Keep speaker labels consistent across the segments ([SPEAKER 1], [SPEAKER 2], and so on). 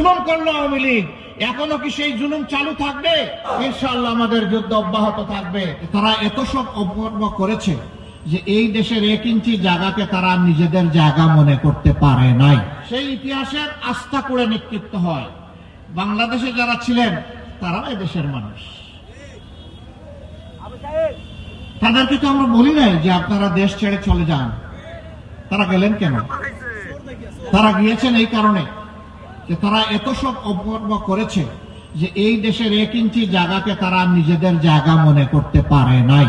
[SPEAKER 1] জুলুম করল আওয়ামী লীগ। এখনও কি সেই জুলুম চালু থাকবে? ইনশাআল্লাহ আমাদের যুদ্ধ অব্যাহত থাকবে। তারা এত সব অপকর্ম করেছে যে এই দেশের এক ইঞ্চি জায়গাকে তারা নিজেদের জায়গা মনে করতে পারে নাই। সেই ইতিহাসের আস্থা করে নেতৃত্ব হয়। বাংলাদেশে যারা ছিলেন, তারাও এদেশের মানুষ। তাদেরকে তো আমরা বলি নাই যে আপনারা দেশ ছেড়ে চলে যান। তারা গেলেন কেন? তারা গিয়েছেন এই কারণে। যে তারা এত সব অপকর্ম করেছে যে এই দেশের এক ইঞ্চি জায়গাকে তারা নিজেদের জায়গা মনে করতে পারে নাই।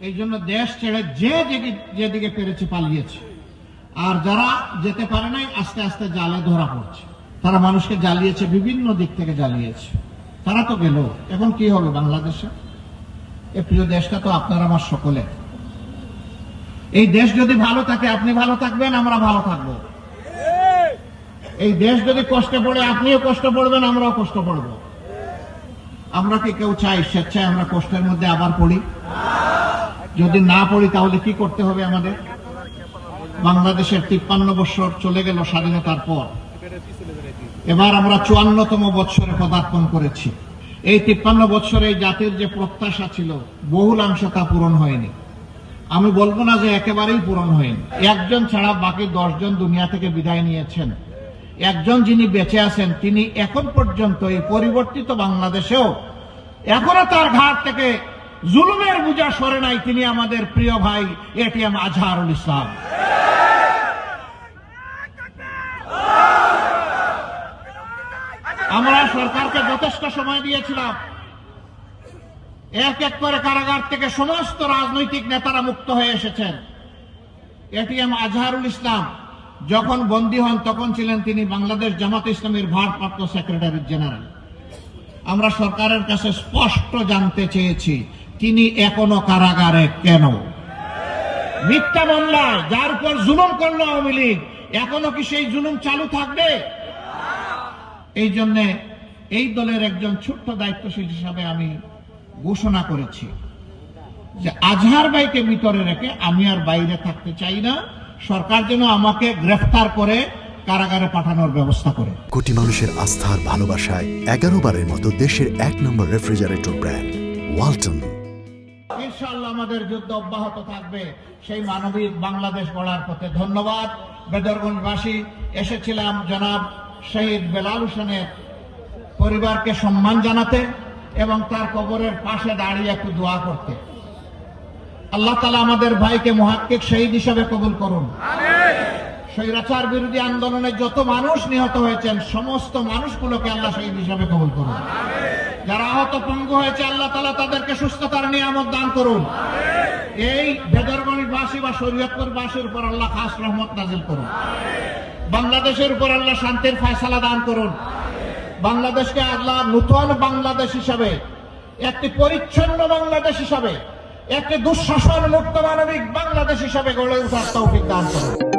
[SPEAKER 1] এই জন্য দেশ ছেড়ে যে যেদিকে- পেরেছে পালিয়েছে। আর যারা যেতে পারে নাই, আস্তে আস্তে জালে ধরা পড়ছে। তারা মানুষকে জ্বালিয়েছে, বিভিন্ন দিক থেকে জ্বালিয়েছে। তারা তো গেল। এখন কি হবে বাংলাদেশে? এ প্রিয় দেশটা তো আপনার আমার সকলে এই দেশ যদি ভালো থাকে, আপনি ভালো থাকবেন, আমরা ভালো থাকব। এই দেশ যদি কষ্টে পড়ে, আপনিও কষ্ট পড়বেন, আমরাও কষ্ট পড়ব। আমরা কি কেউ চাই, স্বেচ্ছায় আমরা কষ্টের মধ্যে আবার পড়ি? যদি না পড়ি, তাহলে কি করতে হবে আমাদের? বাংলাদেশের তিপ্পান্ন বছর চলে গেল স্বাধীনতার পর। এবার আমরা চুয়ান্নতম বৎসরে পদার্পণ করেছি। এই তিপ্পান্ন বৎসরে এই জাতির যে প্রত্যাশা ছিল, বহুলাংশ তা পূরণ হয়নি। আমি বলব না যে একেবারেই পূরণ হয়নি। একজন ছাড়া বাকি দশজন দুনিয়া থেকে বিদায় নিয়েছেন। একজন যিনি বেঁচে আছেন, তিনি এখন পর্যন্ত এই পরিবর্তিত বাংলাদেশেও এখনও তার ঘাট থেকে জুলুমের বোঝা সরে নাই তিনি আমাদের প্রিয় ভাই এটিএম আজহারুল ইসলাম। আমরা সরকারকে যথেষ্ট সময় দিয়েছিলাম। এক এক করে কারাগার থেকে সমস্ত রাজনৈতিক নেতারা মুক্ত হয়ে এসেছেন। এটিএম আজহারুল ইসলাম যখন বন্দী হন, তখন ছিলেন তিনি বাংলাদেশ জামাত ইসলামের ভারপ্রাপ্ত সেক্রেটারি জেনারেল আমরা সরকারের কাছে স্পষ্ট জানতে চেয়েছি, তিনি এখনও কারাগারে কেন? মিথ্যা মামলায় যার উপর জুলুম করল আওয়ামী লীগ, এখনও কি সেই জুলুম চালু থাকবে? এই জন্য এই দলের একজন ছোট্ট দায়িত্বশীল হিসাবে আমি ঘোষণা করেছি যে আজহার ভাইকে ভিতরে রেখে আমি আর বাইরে থাকতে চাই না। সরকার যেন আমাকে গ্রেফতার করে কারাগারে পাঠানোর ব্যবস্থা করে।
[SPEAKER 2] কোটি মানুষের আস্থার ভালোবাসায় এগারো বারের মতো দেশের এক নম্বর রেফ্রিজারেটর ব্র্যান্ড ওয়ালটন।
[SPEAKER 1] ইনশাআল্লাহ আমাদের যুদ্ধ অব্যাহত থাকবে। সেই মানবিক বাংলাদেশ গড়ার পথে ধন্যবাদ। বেদরগঞ্জবাসী এসেছিলাম জনাব শহীদ বেলাল হোসেনের পরিবারকে সম্মান জানাতে এবং তার কবরের পাশে দাঁড়িয়ে একটু দোয়া করতে। আল্লাহ তালা আমাদের ভাইকে মহাক্কিক শহীদ হিসাবে কবুল করুন। স্বৈরাচার বিরোধী আন্দোলনে যত মানুষ নিহত হয়েছেন, সমস্ত মানুষগুলোকে আল্লাহ শহীদ হিসাবে কবুল করুন। যারা আহত পঙ্গু হয়েছে, আল্লাহ তালা তাদেরকে সুস্থতার নিয়ামত দান করুন। এই বেদরগঞ্জবাসী বা শরীয়তপুরবাসীর উপর আল্লাহ খাস রহমত নাজিল করুন। বাংলাদেশের উপর আল্লাহ শান্তির ফয়সালা দান করুন। বাংলাদেশকে আল্লাহ নূতন বাংলাদেশ হিসাবে, একটি পরিচ্ছন্ন বাংলাদেশ হিসাবে একটি দুঃশাসন মুক্ত মানবিক বাংলাদেশ হিসাবে গড়ে ওঠার তৌফিক দান করুন।